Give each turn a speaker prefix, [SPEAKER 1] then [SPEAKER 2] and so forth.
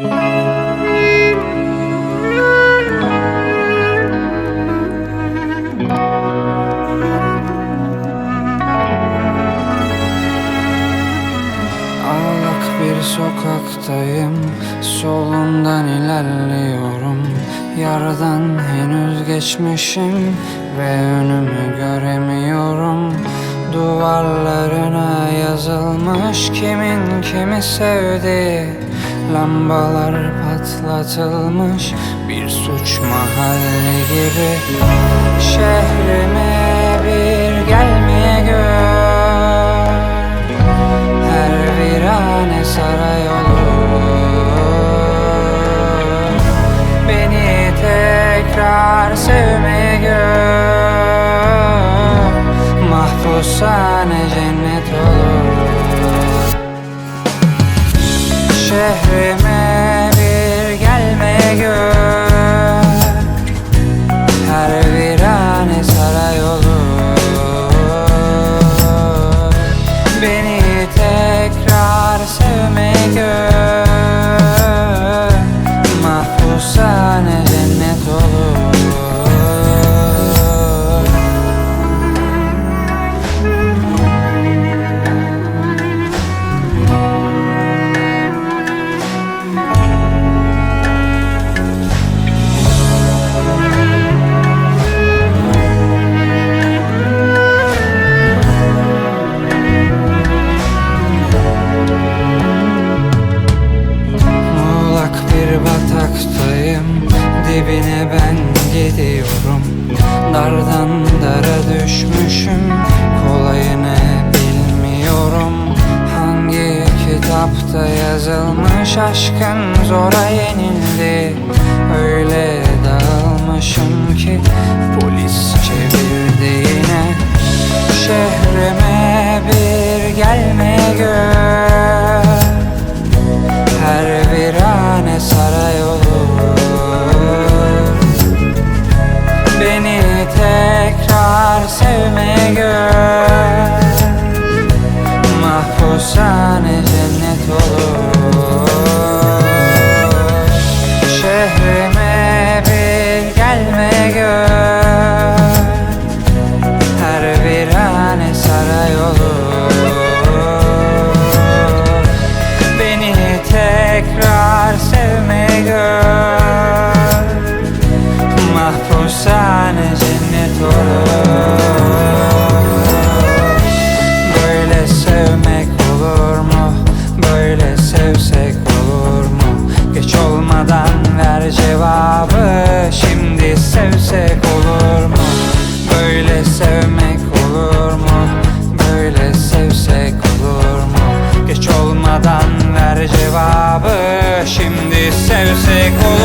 [SPEAKER 1] Bir sokaktayım Solundan ilerliyorum. Yardan henüz geçmişim Ve önümü göremiyorum. Duvarlarına yazılmış Kimin kimi sevdiği Lambalar patlatılmış Bir suç mahalli gibi. Şehrime bir gelmeye gör. Her virane saray olur. Beni tekrar sevmeye gör. Mahpushane cennet olur Şehrime bir gelmeye gör. Her virane saray olur Beni tekrar sevmeye gör Dardan dara düşmüşüm. Kolayını bilmiyorum. Hangi kitapta yazılmış Aşkın zora yenildi? Öyle dağılmışım ki Polis çevirdi sevmeye gör Şimdi sevsek olur